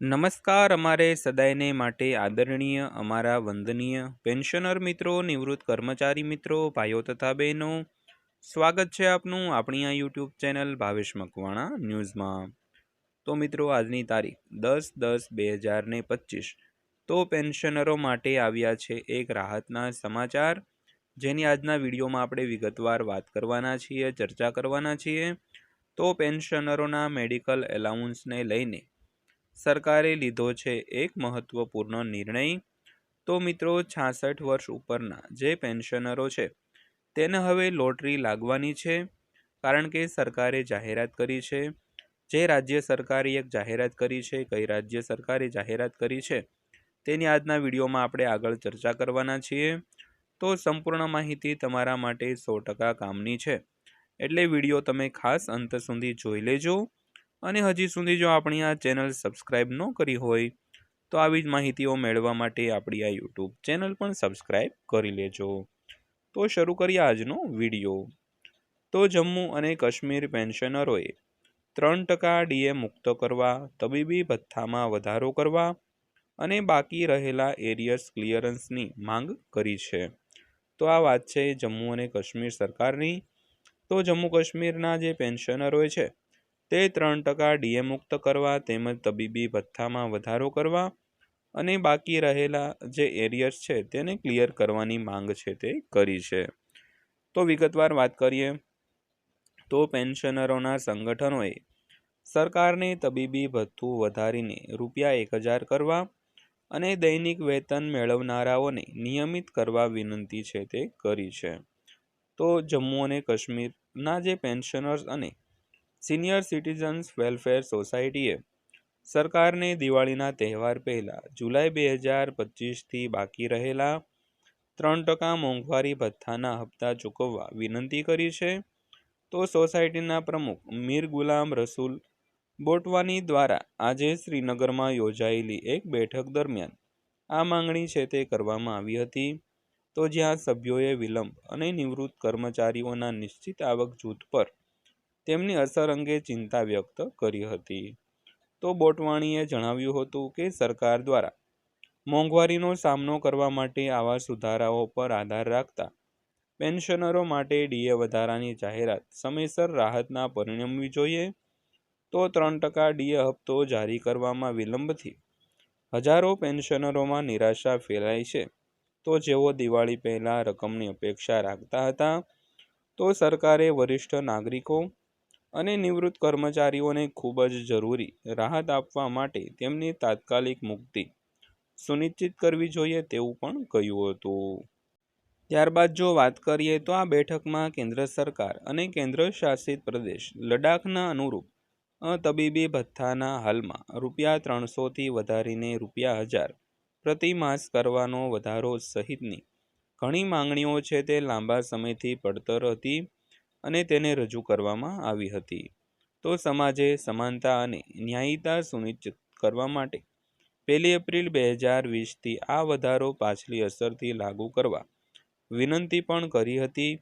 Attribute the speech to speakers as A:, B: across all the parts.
A: નમસ્કાર, અમારે સદાયને માટે આદરણીય, અમારા વંદનીય પેન્શનર મિત્રો, નિવૃત્ત કર્મચારી મિત્રો, ભાઈઓ તથા બહેનો, સ્વાગત છે આપનું આપણી આ યુટ્યુબ ચેનલ ભાવેશ મકવાણા ન્યૂઝમાં. તો મિત્રો, આજની તારીખ દસ દસ બે હજાર ને પચીસ. તો પેન્શનરો માટે આવ્યા છે એક રાહતના સમાચાર, જેની આજના વિડીયોમાં આપણે વિગતવાર વાત કરવાના છીએ, ચર્ચા કરવાના છીએ. તો પેન્શનરોના મેડિકલ એલાઉન્સને લઈને સરકારે લીધો છે એક મહત્વપૂર્ણ નિર્ણય. તો મિત્રો, છાસઠ વર્ષ ઉપરના જે પેન્શનરો છે, તેને હવે લોટરી લાગવાની છે, કારણ કે સરકારે જાહેરાત કરી છે. જે રાજ્ય સરકારે એક જાહેરાત કરી છે, કઈ રાજ્ય સરકારે જાહેરાત કરી છે, તેની આજના વિડીયોમાં આપણે આગળ ચર્ચા કરવાના છીએ. તો સંપૂર્ણ માહિતી તમારા માટે સો ટકા કામની છે. એટલે વીડિયો તમે ખાસ અંત સુધી જોઈ લેજો. અને હજી સુધી જો આપણી આ ચેનલ સબસ્ક્રાઈબ ન કરી હોય, તો આવી જ માહિતીઓ મેળવવા માટે આપણી આ યુટ્યુબ ચેનલ પણ સબસ્ક્રાઈબ કરી લેજો. તો શરૂ કરીએ આજનો વીડિયો. તો જમ્મુ અને કાશ્મીર પેન્શનરોએ ત્રણ ટકા ડીએ મુક્ત કરવા, તબીબી ભથ્થામાં વધારો કરવા અને બાકી રહેલા એરિયર્સ ક્લિયરન્સની માંગ કરી છે. તો આ વાત છે જમ્મુ અને કાશ્મીર સરકારની. તો જમ્મુ કાશ્મીરના જે પેન્શનરોએ છે તે ત્રણ ટકા ડીએ મુક્ત કરવા તેમજ તબીબી ભથ્થામાં વધારો કરવા અને બાકી રહેલા જે એરિયર્સ છે તેને ક્લિયર કરવાની માંગ છે તે કરી છે. તો વિગતવાર વાત કરીએ તો પેન્શનરોના સંગઠનોએ સરકારને તબીબી ભથ્થું વધારીને રૂપિયા એક હજાર કરવા અને દૈનિક વેતન મેળવનારાઓને નિયમિત કરવા વિનંતી છે તે કરી છે. તો જમ્મુ અને કાશ્મીરના જે પેન્શનર્સ અને સિનિયર સિટીઝન્સ વેલફેર સોસાયટીએ સરકારને દિવાળીના તહેવાર પહેલાં જુલાઈ બે હજાર પચીસથી બાકી રહેલા ત્રણ ટકા મોંઘવારી ભથ્થાના હપ્તા ચૂકવવા વિનંતી કરી છે. તો સોસાયટીના પ્રમુખ મીર ગુલામ રસૂલ બોટવાની દ્વારા આજે શ્રીનગરમાં યોજાયેલી એક બેઠક દરમિયાન આ માંગણી છે તે કરવામાં આવી હતી. તો જ્યાં સભ્યોએ વિલંબ અને નિવૃત્ત કર્મચારીઓના નિશ્ચિત આવક જૂથ પર તેમની અસર અંગે ચિંતા વ્યક્ત કરી હતી. તો બોટવાણીએ જણાવ્યું હતું કે સરકાર દ્વારા મોંઘવારીનો સામનો કરવા માટે આવા સુધારાઓ પર આધાર રાખતા પેન્શનરો માટે ડીએ વધારાની જાહેરાત સમયસર રાહતના પરિણમવી જોઈએ તો ત્રણ ટકા ડીએ હપ્તો જારી કરવામાં વિલંબથી હજારો પેન્શનરોમાં નિરાશા ફેલાય છે. તો જેઓ દિવાળી પહેલાં રકમની અપેક્ષા રાખતા હતા તો સરકારે વરિષ્ઠ નાગરિકો અને નિવૃત્ત કર્મચારીઓને ખૂબ જ જરૂરી રાહત આપવા માટે તેમની તાત્કાલિક મુક્તિ સુનિશ્ચિત કરવી જોઈએ તેવું પણ કહ્યું હતું. ત્યારબાદ જો વાત કરીએ તો આ બેઠકમાં કેન્દ્ર સરકાર અને કેન્દ્ર શાસિત પ્રદેશ લડાખના અનુરૂપ તબીબી ભથ્થાના હાલમાં રૂપિયા ત્રણસોથી વધારીને રૂપિયા હજાર પ્રતિ માસ કરવાનો વધારો સહિતની ઘણી માંગણીઓ છે તે લાંબા સમયથી પડતર હતી. અને તેને રજૂ કરવામાં આવી હતી. તો સમાજે સમાનતા અને ન્યાયિતા સુનિશ્ચિત કરવા માટે પહેલી એપ્રિલ બે હજાર વીસથી આ વધારો પાછલી અસરથી લાગુ કરવા વિનંતી પણ કરી હતી.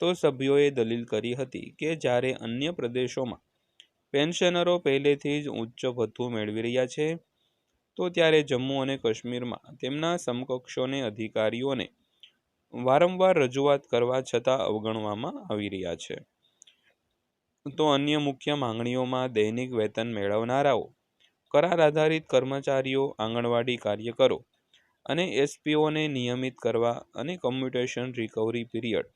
A: તો સભ્યોએ દલીલ કરી હતી કે જ્યારે અન્ય પ્રદેશોમાં પેન્શનરો પહેલેથી જ ઉચ્ચ ભથ્થું મેળવી રહ્યા છે, તો ત્યારે જમ્મુ અને કાશ્મીરમાં તેમના સમકક્ષોને અધિકારીઓને વારંવાર રજૂઆત કરવા છતાં અવગણવામાં આવી રહ્યા છે. તો અન્ય મુખ્ય માંગણીઓમાં દૈનિક વેતન મેળવનારાઓ, કરાર આધારિત કર્મચારીઓ, આંગણવાડી કાર્યકરો અને એસપીઓને નિયમિત કરવા અને કમ્યુટેશન રિકવરી પીરિયડ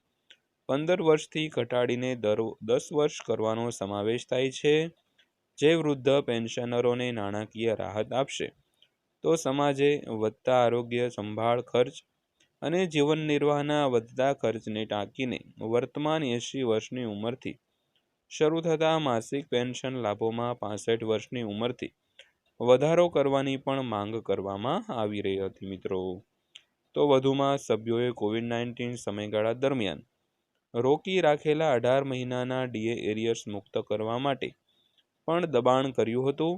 A: પંદર વર્ષથી ઘટાડીને દર દસ વર્ષ કરવાનો સમાવેશ થાય છે, જે વૃદ્ધ પેન્શનરોને નાણાકીય રાહત આપશે. તો સમાજે વધતા આરોગ્ય સંભાળ ખર્ચ અને જીવન નિર્વાહના વધતા ખર્ચને ટાંકીને વર્તમાન એંશી વર્ષની ઉંમરથી શરૂ થતા માસિક પેન્શન લાભોમાં પાસઠ વર્ષની ઉંમરથી વધારો કરવાની પણ માંગ કરવામાં આવી રહી હતી મિત્રો. તો વધુમાં સભ્યોએ કોવિડ નાઇન્ટીન સમયગાળા દરમિયાન રોકી રાખેલા અઢાર મહિનાના ડીએ એરિયર્સ મુક્ત કરવા માટે પણ દબાણ કર્યું હતું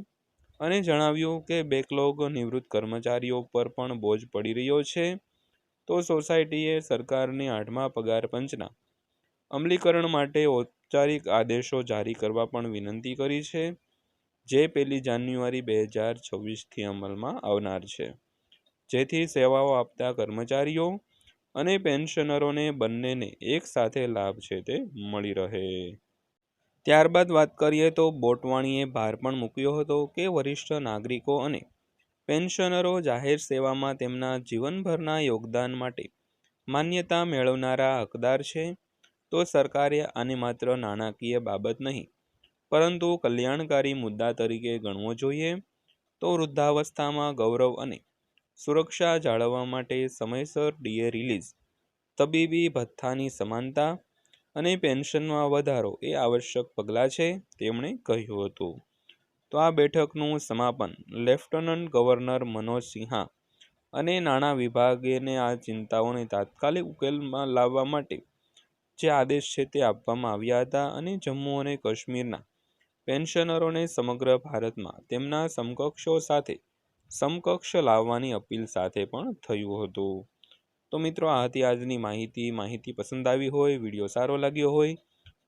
A: અને જણાવ્યું કે બેકલોગ નિવૃત્ત કર્મચારીઓ પર પણ બોજ પડી રહ્યો છે. તો સોસાયટીએ સરકારને આઠમા પગાર પંચના અમલીકરણ માટે ઔપચારિક આદેશો જારી કરવા પણ વિનંતી કરી છે, જે પહેલી જાન્યુઆરી બે હજાર છવ્વીસથી અમલમાં આવનાર છે. જેથી સેવાઓ આપતા કર્મચારીઓ અને પેન્શનરોને બંનેને એક સાથે લાભ છે તે મળી રહે. ત્યારબાદ વાત કરીએ તો બોટવાણીએ ભાર પણ મૂક્યો હતો કે વરિષ્ઠ નાગરિકો અને પેન્શનરો જાહેર સેવામાં તેમના જીવનભરના યોગદાન માટે માન્યતા મેળવનારા હકદાર છે, તો સરકારે આને માત્ર નાણાકીય બાબત નહીં, પરંતુ કલ્યાણકારી મુદ્દા તરીકે ગણવો જોઈએ, તો વૃદ્ધાવસ્થામાં ગૌરવ અને સુરક્ષા જાળવવા માટે સમયસર ડીએ રિલીઝ, તબીબી ભથ્થાની સમાનતા અને પેન્શનમાં વધારો એ આવશ્યક પગલાં છે, તેમણે કહ્યું હતું. તો આ બેઠકનું સમાપન. લેફ્ટનન્ટ ગવર્નર મનોજ સિંહા અને નાણાં વિભાગેને આ ચિંતાઓને તાત્કાલિક ઉકેલમાં લાવવા માટે જે આદેશ છે તે આપવામાં આવ્યા હતા અને જમ્મુ અને કાશ્મીરના પેન્શનરોને સમગ્ર ભારતમાં તેમના સમકક્ષો સાથે સમકક્ષ લાવવાની અપીલ સાથે પણ થયું હતું. તો મિત્રો આ હતી આજની માહિતી માહિતી પસંદ આવી હોય, વીડિયો સારો લાગ્યો હોય